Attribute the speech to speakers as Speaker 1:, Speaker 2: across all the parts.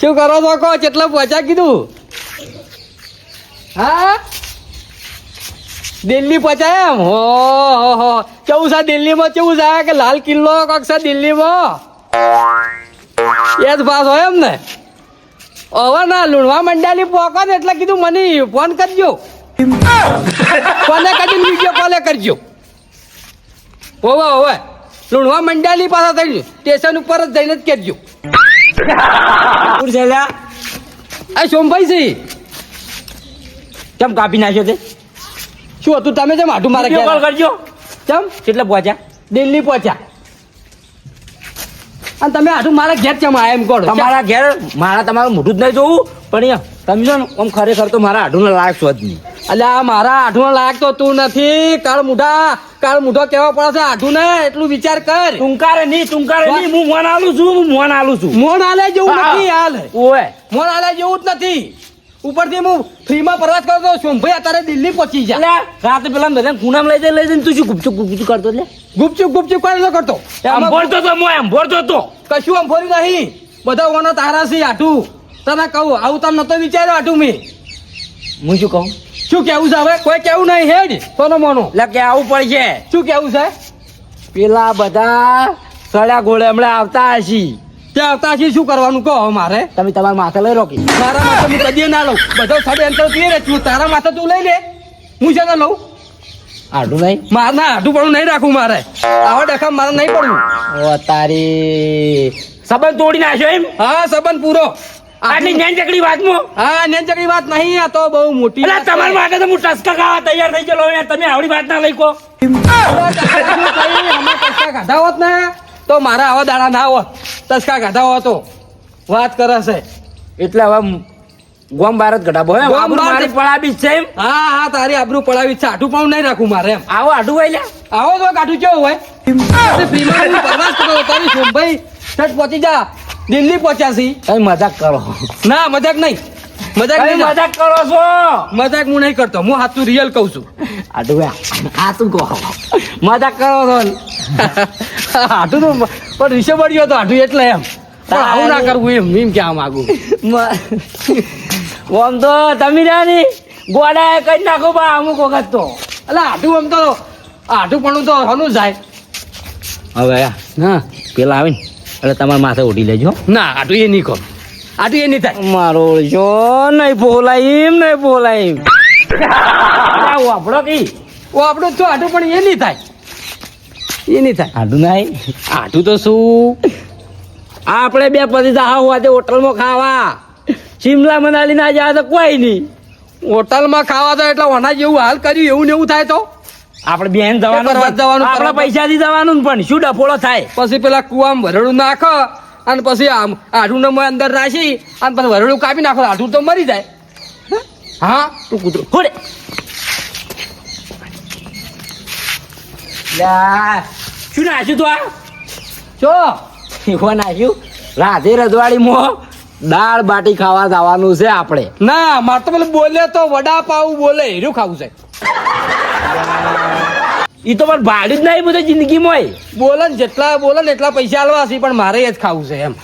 Speaker 1: શું કરો છો? કહો કેટલા પહોંચ્યા કીધું? હા? દિલ્હી પહોંચાય એમ? હો હો હો. કેવું છે દિલ્હીમાં? કેવું છે? કે લાલ કિલ્લો કોક છે દિલ્હીમાં? એ જ પાસ હોય એમ ને? હવે ના, લુણવા મંડાલી પોકો ને એટલે કીધું મને ફોન કરજો. કોને કરીને વીડિયો કોલે કરજો. હોવે હોવે. લુણવા મંડાલી પાછા થઈ સ્ટેશન ઉપર જ જઈને જ કરજો
Speaker 2: કોણ છે
Speaker 1: સોમભાઈ છે
Speaker 2: કેમ કાપી નાખ્યો તે?
Speaker 1: શું હતું તમે જેમ આટું મારે
Speaker 2: કોલ કરજો.
Speaker 1: કેમ?
Speaker 2: કેટલે પહોંચ્યા?
Speaker 1: દિલ્હી પહોંચ્યા. અને તમે આટું મારા ઘેર કેમ આયા એમ કહો
Speaker 2: તમારા ઘેર મારા તમારું મોઢું જ નહીં જોવું. પણ તમે છો ને આમ ખરેખર તો મારા આઢુના લાયક સ્વાદ જ નહીં
Speaker 1: અલ્યા મારા આઠું લાયક તો તું નથી. કાળ મુઢા કાળ મુઢો કેવા પડે છે આઠું ને એટલું વિચાર કર.
Speaker 2: ટુંકારે નહીં ટુંકારે નહીં હું મોન આલું છું હું મોન આલું છું.
Speaker 1: મોન આલે જેવું નથી હાલ.
Speaker 2: ઓય.
Speaker 1: મોન આલે જેવું જ નથી. ઉપરથી હું ફ્રીમાં પ્રવાસ કરતો સોમભાઈ અત્યારે દિલ્હી પહોંચી જા
Speaker 2: એટલે રાતે પેલા બધા ખૂણામ લઈ જાય લઈ જઈને તું શું ગુપચુપ ગુપચુપ કરતો એટલે?
Speaker 1: ગુપચુપ ગુપચુપ કોઈ ન કરતો.
Speaker 2: આમ ભરતો તો હું આમ ભરતો તો.
Speaker 1: કશું આમ ભર્યું નહીં. બધા ઓના તારા છે આઠું તને કહું આવું તને નતો વિચાર્યો આઠું મેં?
Speaker 2: હું શું કહું?
Speaker 1: શું કેવું છે હવે? કોઈ કેવું નહીં હેડ સોનો મોનો?
Speaker 2: એટલે આવું પડશે.
Speaker 1: શું કેવું છે?
Speaker 2: પેલા બધા સળ્યા ગોળે હમણાં આવતા હશી.
Speaker 1: ત્યાં આવતા હશી? શું કરવાનું? કહો મારે.
Speaker 2: તમે તમારા માથે લઈ રોકી.
Speaker 1: મારા માથે હું કદી ના લઉં. બધો સાડે અંતર ક્લિયર છું તું તારા માથે તું લઈ લે. હું છે લઉં?
Speaker 2: આડું નહીં.
Speaker 1: મારે ના આડું પણ નહીં રાખું મારે. આવા ડખા મારે નહીં પડવું.
Speaker 2: ઓ તારી. સંબંધ તોડી નાખ્યો એમ?
Speaker 1: હા સંબંધ પૂરો.
Speaker 2: આટલી જ્ઞાન વાતમાં?
Speaker 1: હા નેચકડી વાત નહીં આ તો બહુ મોટી
Speaker 2: એટલે તમારા માટે તો હું ટસકા ખાવા તૈયાર થઈ ગયેલો યાર તમે આવડી વાત ના લઈ કો
Speaker 1: શું કહી, અમે ટસકા ખાધા હોત ને તો મારા આવા દાડા ના હોત ટસકા ખાધા હોત તો વાત કરે છે.
Speaker 2: એટલે હવે ગોમ ભારત ઘટાબો હે
Speaker 1: ગોમ
Speaker 2: આબરૂ મારી પડાબી છે એમ.
Speaker 1: હા હા તારી આબરૂ પડાવી છે. આઠું પણ નહીં રાખવું મારે એમ.
Speaker 2: આવો આઢું હોય લે
Speaker 1: આવો તો કાઠું કેવું હોય? હું પ્રવાસ કરતો તારી સોમભાઈ સટ પહોંચી જા. દિલ્હી પહોંચ્યા છી
Speaker 2: તમે મજાક કરો.
Speaker 1: ના મજાક નહીં. મજાક નહીં
Speaker 2: મજાક કરો છો.
Speaker 1: મજાક હું નહીં કરતો. હું હાથું રિયલ કહું છું.
Speaker 2: આઢું ભાઈ આ તું કહો? મજાક કરો છો.
Speaker 1: હાથું તો પણ રીસે પડ્યો હતો હાથું એટલે એમ. પણ આવું ના કરવું એમ એમ ક્યાં માગું?
Speaker 2: ઓમ તો તમે રહ્યા ગોડા કઈ નાખો બા અમુક વખત તો.
Speaker 1: એટલે હાથું એમ તો હાથું પણ તો હનું જાય.
Speaker 2: હવે
Speaker 1: હા.
Speaker 2: પેલા આવે ને એટલે તમારા માથે ઉડી લેજો.
Speaker 1: ના આટું એ નહીં કહો. આટલું એ નહીં થાય.
Speaker 2: મારો જો નહીં બોલાય એમ નહીં બોલાય એમ. વાપડો
Speaker 1: કઈ આપણું તો હાટું પણ એ નહીં થાય. એ નહીં થાય.
Speaker 2: આટું નહીં.
Speaker 1: આટું તો શું?
Speaker 2: આપણે બે પછી જાહા હોવા હોટલમાં ખાવા. શિમલા મનાલી ના જાય તો કોઈ નહીં.
Speaker 1: હોટલમાં ખાવા તો એટલે ઓના જેવું હાલ કર્યું એવું ને એવું થાય તો?
Speaker 2: આપણે બેન જવાનું
Speaker 1: જવાનું,
Speaker 2: આપણે
Speaker 1: પરવા.
Speaker 2: પૈસાથી જવાનું પણ. શું ડફોળો થાય?
Speaker 1: પછી પેલા કુવામાં વરડું નાખો અને પછી આમ આઠું નંબર અંદર રાખી અને પછી વરડું કાપી નાખો આઠું તો મરી જાય. હા?
Speaker 2: તું કૂતરો. ખોડે. શું નાખ્યું તું આ?
Speaker 1: જો
Speaker 2: એવો નાખ્યું? રાધે રજવાડીમાં દાળ બાટી ખાવા જવાનું છે આપણે.
Speaker 1: ના મારે તો પેલું બોલે તો વડા પાઉં બોલે હીરું ખાવું છે.
Speaker 2: એ તો પણ ભાડું જ નહીં બધું જિંદગીમાં.
Speaker 1: બોલે ને જેટલા બોલે ને એટલા પૈસા આલવા છે પણ મારે એ જ ખાવું છે એમ.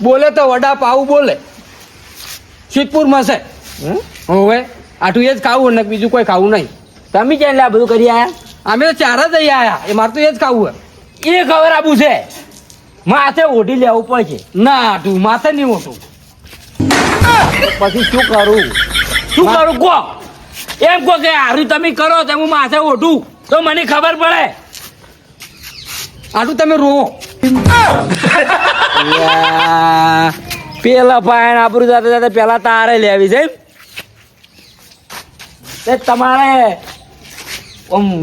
Speaker 1: બોલે તો વડા પાઉ બોલે. સિદ્ધપુરમાં છે? હવે આટલું એ જ ખાવું ને બીજું કોઈ ખાવું નહીં.
Speaker 2: તમે ક્યાં લે આ બધું કરી આયા?
Speaker 1: અમે તો ચાર જ અહીં આયા એ મારે તો એ જ ખાવું હે
Speaker 2: એ ખબર આપું છે. માથે ઓઢી લેવું પડશે.
Speaker 1: ના આઠું માથે નહીં ઓઢું.
Speaker 2: પછી શું કરું? શું કરું કહો. એમ કહો કે હારું તમે કરો તો હું માથે ઓઢું. તો મને ખબર પડે.
Speaker 1: આટલું તમે રોવો.
Speaker 2: પેલા પાયણ આપણું જાતે જાતે પેલા તારે લેવી છે. તમારે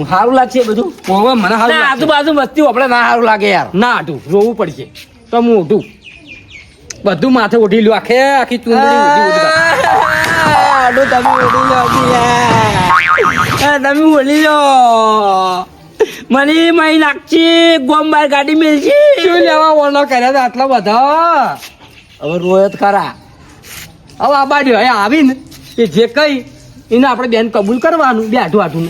Speaker 2: સારું લાગશે બધું?
Speaker 1: હવે મને
Speaker 2: ના, આજુબાજુ વસ્તી આપણે ના સારું લાગે યાર.
Speaker 1: ના આટું રોવું પડશે. તો હું ઉઠું. બધું માથે ઉઠી લ્યો. આખે આખી ચૂંટણી ઓઢી ઓઢી
Speaker 2: તમે ઉઠી લો યાર. તમે બોલી લો. મને મહી નાખશે ગોમ બાર ગાડી મેલશે
Speaker 1: શું લેવા ઓલો કર્યા હતા આટલા બધા?
Speaker 2: હવે રોયત ખરા.
Speaker 1: હવે આ બાજુ હવે આવીને એ જે કઈ એને આપણે બેન કબૂલ કરવાનું બે આઠું આઠું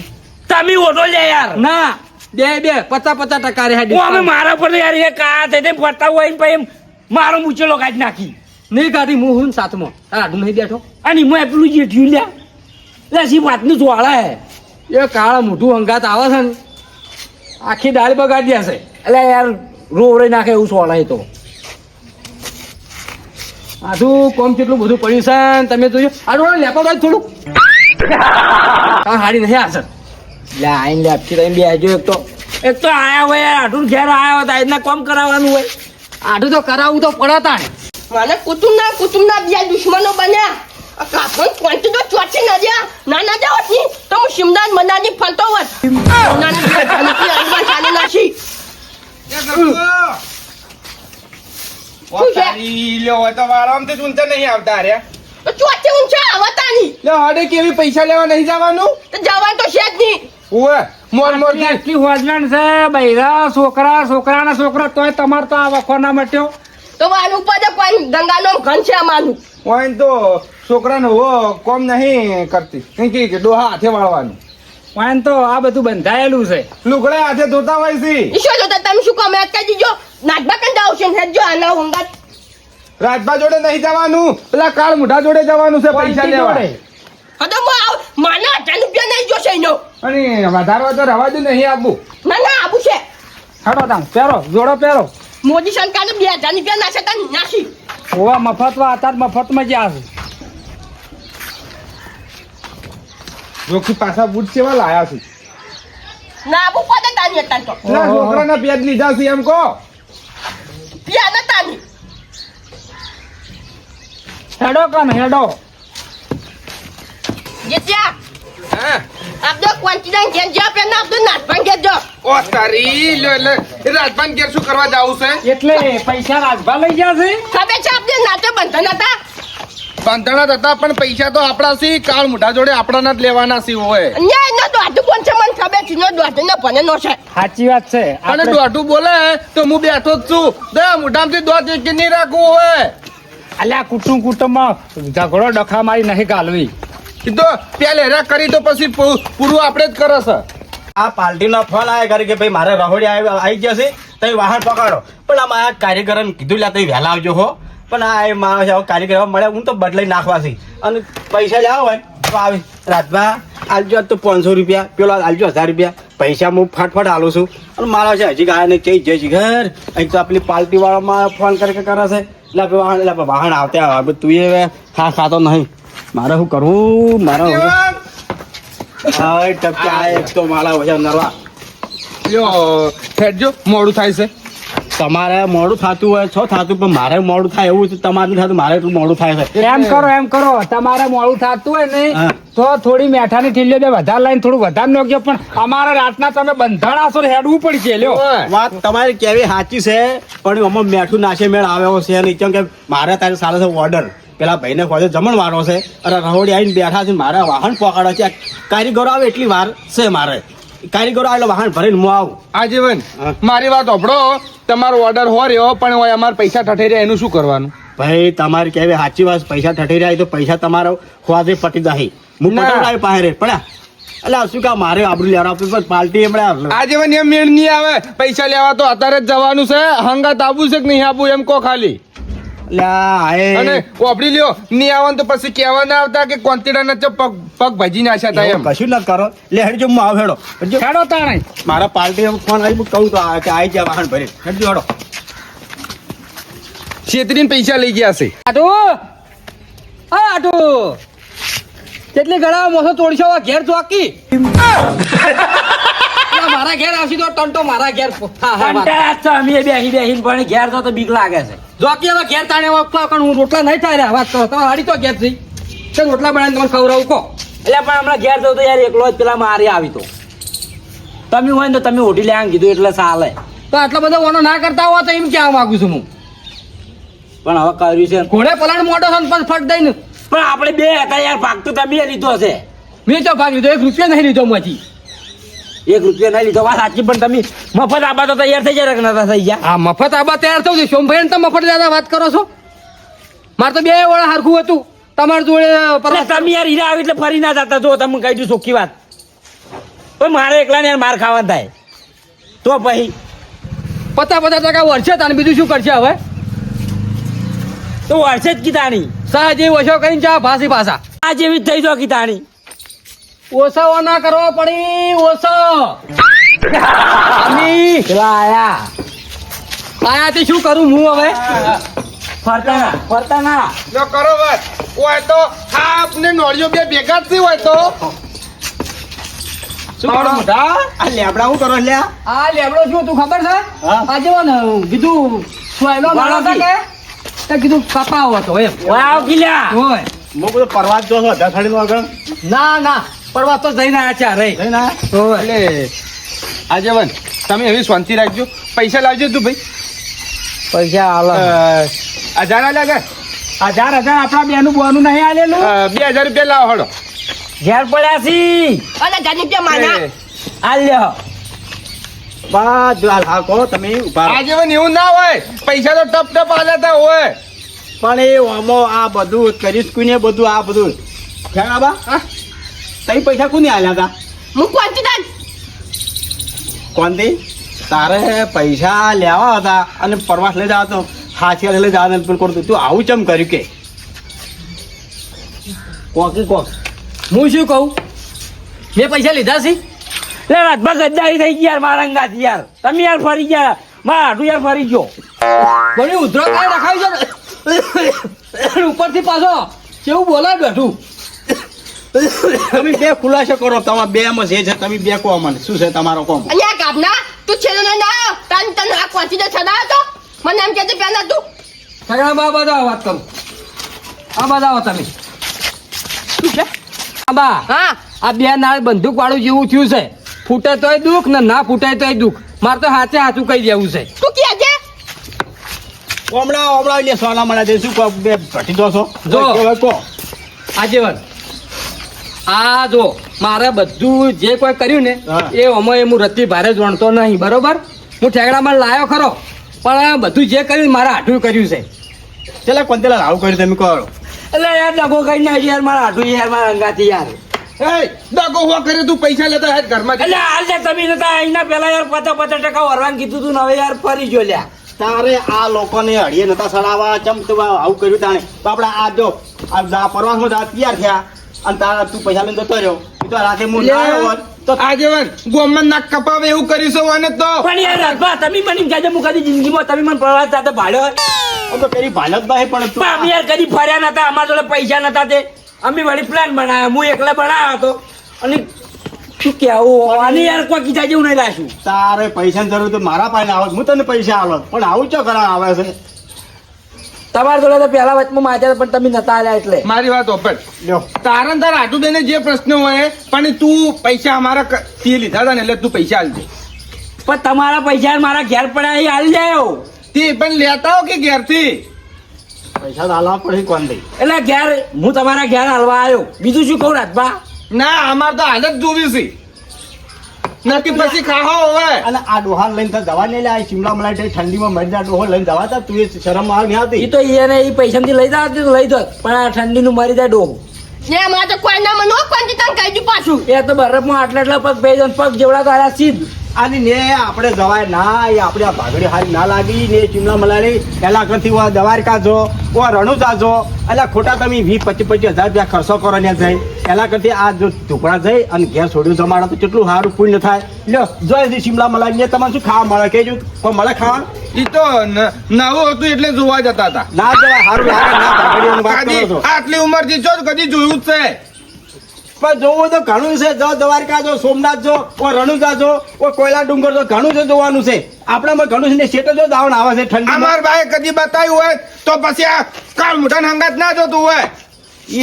Speaker 2: તમે ઓટો લે યાર.
Speaker 1: ના બે બે પચાસ પચાસ ટકા
Speaker 2: રે અમે મારા પર યાર એ કા તે ફરતા હોય પછી મારો મૂચેલો કાઢી નાખી.
Speaker 1: નહીં કાઢી હું હું સાતમો તારા આડું નહીં બેઠો.
Speaker 2: અને હું પેલું જેઠ્યું લ્યા. લે સી વાતનું જોવાળા હે.
Speaker 1: એ કાળા મોઢું અંગાત આવે છે ને, આખી દાળ બગાડી હશે
Speaker 2: એટલે યાર રોવડે નાખે એવું સોળાય તો.
Speaker 1: આધું કોમ કેટલું બધું પડ્યું છે ને, તમે જોયું. આડું લેપો થોડુંક. તાર હાડી નહીં હાજર
Speaker 2: લે, આઈને લે આપી તમે બેજો એક તો. એક તો આયા હોય યાર આટલું ઘેર આયા હોય તો કોમ કરાવવાનું હોય.
Speaker 1: આઠું તો કરાવવું તો પડતા તાણે.
Speaker 3: મને કુટુંબના કુટુંબના બીજા દુશ્મનો બન્યા. કાપણ ક્વોન્ટી તો ચોથી ન જ્યા. ના ના જાવની તો હું સિમદાન મનાની ફરતો હોત. મનાની બે ધનકી આલવા ચાલી નાખી. શું છે? તો ચોથી ઊંચા આવતાની
Speaker 4: કેવી પૈસા લેવા નહીં જવાનું?
Speaker 3: તો જવાનું તો છે જ નહીં.
Speaker 4: મોર મોર
Speaker 2: આટલી આટલી છે બૈરા છોકરા છોકરાના છોકરા તોય તમારે તો આ વખો ના મટ્યો.
Speaker 3: તો મારું પડે પણ ગંગાનો ઘન છે અમારું.
Speaker 4: ઓય તો છોકરાને હો કોમ નહીં કરતી. કે કે ડોહા હાથે વાળવાનું.
Speaker 2: વાન તો આ બધું બંધાયેલું છે.
Speaker 4: લુગડા હાથે ધોતા હોય છે.
Speaker 3: ઈશો જોતા? તમે શું કહો મેં કહી દીજો? નાચબા કંઈ આવશે ને જો આના ઊંઘા
Speaker 4: રાજભા જોડે નહીં જવાનું. પેલા કાળ મુઢા જોડે જવાનું છે પૈસા લેવા.
Speaker 2: જોડે?
Speaker 3: હવે હું આવ. માને હજાર રૂપિયા નહીં જોશે એનો.
Speaker 4: અને વધારવા તો રવા જ નહીં આપવું
Speaker 3: ના ના આબુ છે.
Speaker 2: હેડો તાણ પહેરો જોડો પહેરો.
Speaker 3: મોદી સરકારે બે હજાર રૂપિયા નાશે તા નાસી.
Speaker 2: ઓવા મફતમાં અત્યારે મફતમાં જ આ
Speaker 4: જોખી પાછા બૂટ કેવા લાયા છે?
Speaker 3: ના આવું પડે તાની અત્યારે તો.
Speaker 2: ના.
Speaker 4: છોકરાના પેજ લીધા છે એમ કો
Speaker 3: પિયા ના તાની.
Speaker 2: હેડો કામ હેડો.
Speaker 3: જેત્યા. આપડે ક્વોન્ટિટી ઘેર જ્યાં પેન આપડે નાચપણ ઘેર જો.
Speaker 4: ઓ તારી લો એટલે રાજભાન ઘેર શું કરવા જાવું છે?
Speaker 2: એટલે પૈસા રાજભા લઈ ગયા છે?
Speaker 3: ખબર છે આપડે નાચે બંધન હતા.
Speaker 4: બાંધણા હતા પણ પૈસા તો આપણા સી. કાળ મુઢા જોડે આપણાના જ લેવાના સી હોય.
Speaker 3: ન્યાય નો દોઢું કોણ છે મને ખબર છે? નો દોઢું ને ભને નો છે.
Speaker 2: સાચી વાત છે.
Speaker 4: અને દોઢું બોલે તો હું બેઠો જ છું. દયા મોઢામાંથી દોઢ એક નહીં રાખવું હોય.
Speaker 2: અલ્યા કુટુંબ કુટુંબમાં ઝઘડો ડખા મારી નહીં ગાલવી.
Speaker 4: કીધો પેલે હેરા કરી તો પછી પૂરું આપણે જ કરે છે.
Speaker 5: આ પાર્ટીનો ફોન આવ્યા કરે કે ભાઈ મારે રહોડી આવી આવી ગયા છે તમે વાહન પકડો. પણ આ મારા કારીગરોને કીધું લે તમે વહેલા આવજો હો. પણ આ એ માણસ આવો કરવા મળે હું તો બદલાઈ નાખવા છે અને પૈસા લેવા હોય તો આવી. રાતભા આલજો તો પાંચસો રૂપિયા પેલો આલજો હજાર રૂપિયા. પૈસા હું ફટફટ આલું છું. અને મારા છે હજી ગાય ને કઈ જઈશ ઘર. અહીં તો આપણી પાલટીવાળામાં ફોન કરે કરે છે. એટલે વાહન એટલે વાહન આવતા આવે તું એ ખા ખાતો નહીં. મારે શું કરવું? મારે હવે હા ટપકે એક તો મારા વજન નરવા.
Speaker 4: લ્યો હેડજો. મોડું થાય છે.
Speaker 5: તમારે મોડું થતું હોય છો થતું પણ મારે મોડું થાય એવું છે તમારે થતું મારે એટલું મોડું થાય છે.
Speaker 2: એમ કરો એમ કરો. તમારે મોડું થતું હોય ને તો થોડી મેઠાની ઠીલ્યો બે વધારે લઈને થોડું વધારે નોખજો પણ અમારે રાતના તમે બંધાણાશો ને હેડવું પડશે લ્યો.
Speaker 5: વાત તમારી કેવી સાચી છે પણ અમે મેઠું નાશે મેળ આવ્યો છે નહીં કેમ કે મારે તારે સારો છે ઓર્ડર. પેલા ભાઈને ખોજે જમણવારો છે અને રહોડી આવીને બેઠા છે મારે વાહન પકડો છે કારીગરો આવે એટલી વાર છે મારે. કારીગરો આવે એટલે વાહન ભરીને હું આવું.
Speaker 4: આજીવન. મારી વાત ઓભળો તમારો ઓર્ડર હો રહ્યો પણ હોય અમારે પૈસા ઠઠી રહ્યા એનું શું કરવાનું?
Speaker 5: ભાઈ તમારી કેવી સાચી વાત પૈસા ઠઠી રહ્યા તો પૈસા તમારો ખોવાથી પટી જાય. હું
Speaker 4: ના.
Speaker 5: પટાવ પાસે રે પડ્યા. એટલે શું કા મારે આબરું લેવા આપવું પણ પાર્ટી એમણે
Speaker 4: આજીવન એમ મેળ નહીં આવે. પૈસા લેવા તો અત્યારે જ જવાનું છે. હંગાત આપવું છે કે નહીં આપવું એમ કહો ખાલી. અને ઓપડી લ્યો. નહીં આવે તો પછી કહેવા ના આવતા કે કોન્તિડા પગ પગ ભજી નાખ્યા હતા એમ.
Speaker 5: કશું ના કરો. લે હેડજો હું આવ હેડો.
Speaker 2: હેડો તાણે.
Speaker 5: મારા પાર્ટી ફોન આવી હું કહું તો આ- કે આવી જા વાહન ભરી હેડજો હેડો.
Speaker 4: છેતરીન પૈસા લઈ ગયા છે.
Speaker 1: આટુ. હા આટુ. કેટલી ગળા મોસો તોડશો આ ઘેર ચોકી મારા ઘેર આવશે તો ટંટો મારા ઘેર. હા હા
Speaker 2: ટંટા અમે બેહી બેહીને પણ ઘેર તો તો બીક લાગે છે.
Speaker 1: જોકી હવે ઘેર તાણે વાપતા પણ હું રોટલા નહીં થાય વાત કરો હાડી તો ઘેર થઈ. તો રોટલા બનાવીને તમને ખવડાવું કહો.
Speaker 2: એટલે પણ હમણાં ઘેર જવું તો યાર એકલો જ પેલા મારી આવી તો. તમે હોય ને તો તમે ઓઢી લેવાનું કીધું એટલે ચાલે.
Speaker 1: તો આટલા બધો ઓનો ના કરતા હોય તો એમ કહેવા માંગુ છું હું.
Speaker 2: પણ હવે કર્યું છે.
Speaker 1: ઘોડે પલાણ મોટો છે પણ ફટ દઈને.
Speaker 2: પણ આપણે બે હતા યાર ભાગ તો તમે લીધો છે.
Speaker 1: મેં તો ભાગ લીધો એક રૂપિયા નહીં લીધો માંથી
Speaker 2: એક રૂપિયા ના લીધો. વાત સાચી પણ તમે મફત આબા તો તૈયાર થઈ જાય નતા થઈ ગયા.
Speaker 1: આ મફત આબા તૈયાર થયું છે. સોમભાઈ ને તમે મફત દાદા વાત કરો છો? મારે તો બે વળા હરખું હતું. તમારી જોડે
Speaker 2: તમે યાર હીરા આવી એટલે ફરી ના જતા. જો તમે કહી દઉં ચોખ્ખી વાત. પણ મારે એકલા યાર માર ખાવા થાય. તો પછી?
Speaker 1: પતા પતા ટકા વર્ષે તાને. બીજું શું કરશે હવે?
Speaker 2: તો વર્ષે જ કીધાણી.
Speaker 1: સાહેબ ઓછો કરીને જા ભાસી ભાષા
Speaker 2: આ જેવી જ થઈ જો કીધાણી.
Speaker 1: ઓછો ના કરવો પડી ઓછો. અમી
Speaker 2: પેલા આયા.
Speaker 1: આયાથી શું કરું હું હવે?
Speaker 2: ફરતા ફરતા ના
Speaker 4: જો કરો બસ હોય તો થાપ ને નોળિયો બે ભેગા જ થી હોય તો.
Speaker 2: શું કરો મોટા? આ લેબડા હું કરો લ્યા?
Speaker 1: આ લેબડો શું તું ખબર છે?
Speaker 2: આ
Speaker 1: આજે ને કીધું સોયલો મારો છે કે? તે કીધું કપાવો હતો એમ.
Speaker 2: ઓય આવ કિલ્યા
Speaker 1: હોય
Speaker 5: હું બધો પરવાજ જો છો નો આગળ.
Speaker 1: ના ના. પડવા તો જઈને આયા છે અરે.
Speaker 5: જઈ ના
Speaker 1: હોય
Speaker 4: એટલે આજેવન તમે એવી શાંતિ રાખજો. પૈસા લાવજો તું ભાઈ
Speaker 1: પૈસા
Speaker 4: અ, હજાર આલ્યા કે
Speaker 2: હજાર હજાર આપણા બેનું બોનું નહીં આલેલું.
Speaker 4: બે હજાર રૂપિયા લાવો હળો.
Speaker 2: ઘેર પડ્યા છી.
Speaker 3: અને જાની રૂપિયા માના.
Speaker 4: આલ્યો.
Speaker 2: આલ
Speaker 5: હાલ કહો તમે ઊભા રહો.
Speaker 4: આજેવન એવું ના હોય. પૈસા તો ટપ ટપ આલ્યા હોય.
Speaker 5: પણ એ ઓમો આ બધું કરીશ કુને બધું આ બધું. ખ્યાલ આબા
Speaker 4: હા?
Speaker 5: તઈ પૈસા કોને આલ્યા હતા?
Speaker 3: હું કોંતી દાન
Speaker 5: કોણથી તારે પૈસા લેવા હતા અને પરવાસ લઈ જવા તો હાથી લઈ જવા પણ કરતું તું આવું ચમ કર્યું કે?
Speaker 2: કોકી કોક
Speaker 1: હું શું કહું? મેં પૈસા લીધા છે?
Speaker 2: લે રાજભા ગદ્દારી થઈ ગઈ યાર મારા અંગાથી યાર. તમે યાર ફરી ગયા. મારા હાટુ યાર ફરી ગયો.
Speaker 1: ઘણી ઉધરો કાંઈ રખાવી છે? ઉપરથી પાછો. કેવું બોલાય બેઠું?
Speaker 5: તમે બે ખુલાસો કરો તમારા બે માં જે છે તમે બે કહો મને શું છે તમારો કોમ?
Speaker 3: અહીંયા કાપના તું છેલ્લો ને ના તન તન આ કોચી દે છડા તો? મને એમ કહેતી પેલા તું.
Speaker 1: સગડા બા બધા વાત કરું. આ બધા આવો તમે. શું છે? બા
Speaker 3: હા.
Speaker 1: આ બે નાળ બંદૂક વાળું જેવું થયું છે. ફૂટે તોય દુઃખ ને ના ફૂટે તોય દુઃખ. મારે તો હાથે હાથું કહી દેવું છે.
Speaker 3: તું કે છે?
Speaker 5: હમણાં હમણાં લે સોના મળે શું કહો બે ભટી દો છો?
Speaker 1: જો.
Speaker 5: આજે
Speaker 1: આજીવન આ જો મારે બધું જે કોઈ કર્યું ને એ અમે હું રત્તી ભારે જોણતો નહીં બરોબર? હું ઠેકડામાં લાયો ખરો પણ બધું જે કર્યું મારે હાથું કર્યું છે.
Speaker 5: ચલા કોંતેલા આવું કર્યું તમે કહો.
Speaker 2: એટલે યાર ડગો કઈ ના યાર મારા હાટુ યાર મારા અંગાથી યાર.
Speaker 4: એ દગો હુઆ કરે તું પૈસા લેતા હેડ ઘરમાં
Speaker 2: એટલે હાલ જે તમે નતા અહીંના પેલા યાર પચાસ પચાસ ટકા વરવાન કીધું તું હવે યાર ફરી જો લ્યા.
Speaker 5: તારે આ લોકોને અડીએ નતા સડાવવા ચમ તું આવું કર્યું તાણે. તો આપણે આ જો આ પરવાસમાં તૈયાર થયા. અને તારા તું પૈસા લઈને જતો રહ્યો. તો રાતે હું ના આવ્યો હોત. તો
Speaker 4: આજેવન ગોમન નાક કપાવે એવું કરીશું છે અને તો.
Speaker 2: પણ યાર રાજભા તમે મને કહેજો હું કદી જિંદગીમાં તમે મને પ્રવાસ સાથે ભાડ્યો હોય.
Speaker 5: તો પેલી ભાલત નહીં પણ તું
Speaker 2: પણ અમે યાર કદી ફર્યા નતા અમારા જોડે પૈસા નતા તે. અમે વળી પ્લાન બનાવ્યો હું એકલા બનાવ્યો હતો. અને શું કેવું અને યાર કોઈ કીધા જેવું નહીં લાશું
Speaker 5: તારે પૈસાની જરૂર તો મારા પાસે આવે હું તને પૈસા આવત પણ આવું ચો કરા આવે છે?
Speaker 2: તમારા જોડે તો પહેલા વચમાં માજ્યા પણ તમે નતા આવ્યા એટલે.
Speaker 4: મારી વાત ઓપન.
Speaker 5: તારણ
Speaker 4: તાર આટુબેને જે પ્રશ્ન હોય પણ તું પૈસા અમારા તે લીધા હતા ને એટલે તું પૈસા આલજે.
Speaker 2: પણ તમારા પૈસા મારા ઘેર પડ્યા એ હાલ જાય
Speaker 4: તે પણ લેતા હો કે ઘેરથી?
Speaker 5: પૈસા તો આલવા પડે કોણ દઈ
Speaker 2: એટલે ઘેર હું તમારા ઘેર હાલવા આવ્યો. બીજું શું કહું રાજભા?
Speaker 4: ના અમાર તો હાલત જોવી છે. નક્કી પછી ખાહો હવે.
Speaker 5: અને આ ડોહાન લઈને તો દવા નહીં લે શિમલા મલાઈ થઈ ઠંડીમાં મરજા ડોહો લઈને દવા તા. તું એ શરમ આવે નહીં
Speaker 2: એ તો એને એ પૈસાથી લઈ જાવ તો લઈ દો પણ આ ઠંડીનું મરી જાય ડોહો.
Speaker 3: ને અમારે તો કોઈ ના મનો કોઈ તને કહી દઉં પાછું.
Speaker 2: એ તો બરફમાં આટલા આટલા પગ બે જણ પગ જેવડા તો આયા સીધ.
Speaker 5: આની ને આપણે જવાય ના એ આપણે આ ભાગડી હારી ના લાગી ને ચીમલા મલાઈ પેલા કરતી હોય દવારકા જો ઓ રણુજા જો એટલે ખોટા તમે વીસ પચીસ પચીસ હજાર રૂપિયા ખર્ચો કરો ને જઈ. પેલા કરતી આ જો ટુકડા જઈ અને ઘેર છોડ્યું જમાડો તો કેટલું સારું પુણ્ય થાય. લ્યો જોઈ શિમલા મલાઈ ને તમારે શું ખાવા મળે કહેજો. તો મળે ખાવા
Speaker 4: એ તો નવું હતું એટલે જોવા જતા હતા.
Speaker 5: ના જવાય સારું લાગે ના
Speaker 4: આટલી ઉંમરથી જો કદી જોયું જ છે.
Speaker 5: પણ જોવું તો ઘણું છે. જો દ્વારકા જો સોમનાથ જો ઓ રણુજા જો ઓ કોયલા ડુંગર જો ઘણું છે જોવાનું છે. આપણામાં ઘણું છે ને શેટો જો દાવણ આવે છે ઠંડી
Speaker 4: અમાર ભાઈ કદી બતાવ્યું હોય તો પછી આ કાલ મુઠાન હંગાત ના જોતું હોય.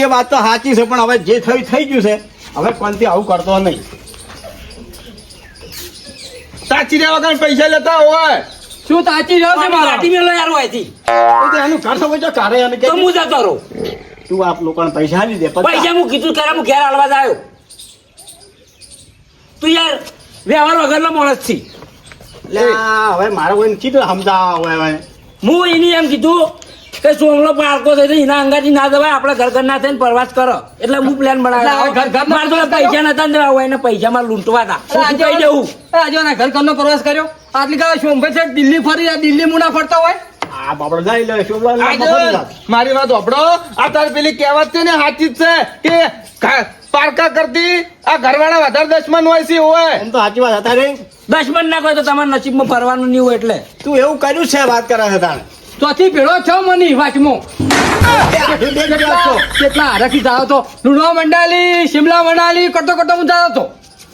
Speaker 5: એ વાત તો સાચી છે પણ હવે જે થયું થઈ ગયું છે. હવે કોણથી આવું કરતો નહીં.
Speaker 4: સાચી રહ્યા વગર પૈસા લેતા હોય.
Speaker 1: શું તાચી રહ્યો છે મારા?
Speaker 2: ટીમે મેલો યાર હોયથી
Speaker 5: એ તો એનું ઘર સમજો કારે અને કે
Speaker 2: હું જતો રહું.
Speaker 5: તું આપ લોકોને પૈસા આપી દે
Speaker 2: પૈસા હું કીધું ખરા હું ઘેર હાલવા જાય આવ્યો. તું યાર વ્યવહાર વગરનો માણસ છી.
Speaker 5: લે હવે મારે કોઈ ચીટ સમજાવવા હોય હવે
Speaker 2: હું એની એમ કીધું કે સોમલો પારકો થઈ જાય એના અંગાથી ના દવાય આપણે ઘર ઘર ના થઈને પ્રવાસ કરો. એટલે હું પ્લાન
Speaker 1: બનાવ્યો. હવે ઘર ઘર
Speaker 2: મારે તો પૈસા નતા ને હોય એને પૈસા માં લૂંટવા હતા. હું કહી દઉં?
Speaker 1: આજે ના ઘર ઘરનો પ્રવાસ કર્યો? આટલી કાલે સોમભાઈ છે દિલ્હી ફરી આ દિલ્હી મુના ફરતા હોય?
Speaker 4: મારી વાત આપડો આ તાર પેલી કહેવત છે ને સાચી જ છે કે પારકા કરતી આ ઘરવાળા વધારે દશમન હોય છે હોય
Speaker 5: એમ તો સાચી વાત હતા રે.
Speaker 2: દશમન ના કોઈ તો તમારા નસીબમાં ફરવાનું નહીં હોય એટલે.
Speaker 5: તું એવું કર્યું છે વાત કરે છે તાણે.
Speaker 1: ચોથી ભેળો છો મની વાચમો. કેટલા હારાથી જાવ તો લુણવા મંડાલી શિમલા મનાલી કરતો કરતો હું જાવ તો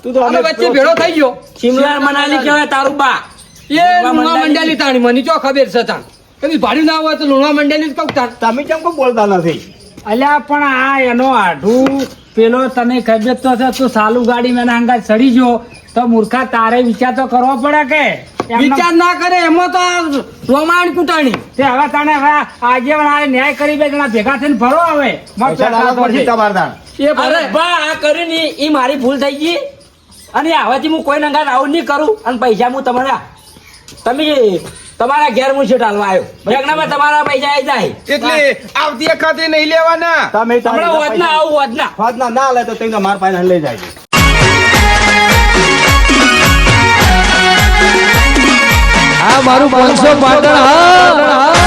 Speaker 5: તું તો અમે
Speaker 1: વચ્ચે ભેળો થઈ ગયો.
Speaker 2: શિમલા મનાલી કહેવાય તારું બા.
Speaker 1: એ લુણવા મંડાલી તાણી મની ચો ખબર છે તાણ. કદી ભાડું ના હોય તો લોણવા મંડાલી કહું
Speaker 5: તમે કેમ કોઈ બોલતા નથી?
Speaker 2: અલ્યા પણ આ એનો આઢું પેલો તને ખબર તો છે તું સાલું ગાડી મેં અંગા ચડી ગયો તો મૂર્ખા તારે વિચાર તો કરવો પડે કે?
Speaker 1: વિચાર ના કરે એમાં તો રોમાણ કુટાણી.
Speaker 2: તે હવે તને હવે આજે ન્યાય કરી બે જણા ભેગા થઈને ફરો હવે.
Speaker 1: એ
Speaker 2: અરે બા આ કર્યું ની ઈ મારી ભૂલ થઈ ગઈ. અને હવેથી હું કોઈ નંગા આવું નહીં કરું. અને પૈસા હું તમારા તમે તમારા ઘેર હું છે ટાલવા આવ્યો. લગ્નમાં તમારા પૈસા આવી જાય.
Speaker 4: એટલે આવતી વખતે નહીં લેવાના.
Speaker 5: તમે
Speaker 2: હમણાં વધના આવું વધના
Speaker 5: વાતના ના લે તો તમને માર પાસે લઈ જાય
Speaker 1: હા મારું પાંચસો પાટણ હા.